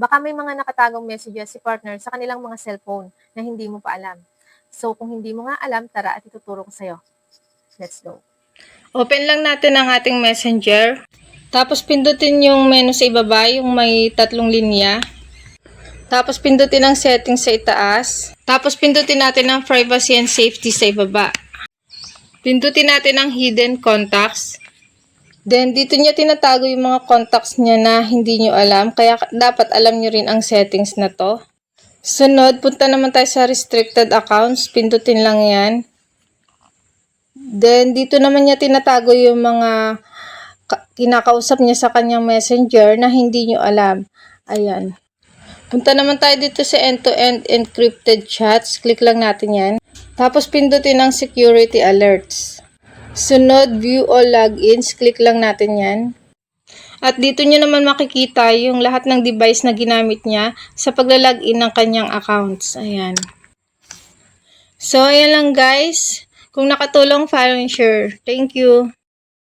Baka may mga nakatagong messages si partner sa kanilang mga cellphone na hindi mo pa alam. So, kung hindi mo nga alam, tara at ituturo ko sa'yo. Let's go. Open lang natin ang ating messenger. Tapos pindutin yung menu sa ibaba, yung may tatlong linya. Tapos pindutin ang settings sa itaas. Tapos pindutin natin ang privacy and safety sa ibaba. Pindutin natin ang hidden contacts. Then, dito niya tinatago yung mga contacts niya na hindi niyo alam. Kaya dapat alam niyo rin ang settings na to. Sunod, punta naman tayo sa restricted accounts. Pindutin lang yan. Then, dito naman niya tinatago yung mga ka- kinakausap niya sa kanyang messenger na hindi niyo alam. Ayan. Punta naman tayo dito sa end-to-end encrypted chats. Click lang natin yan. Tapos pindutin ang security alerts. Sunod, view all logins. Click lang natin yan. At dito nyo naman makikita yung lahat ng device na ginamit niya sa paglalagin ng kanyang accounts. Ayan. So, ayan lang guys. Kung nakatulong, follow and share. Thank you.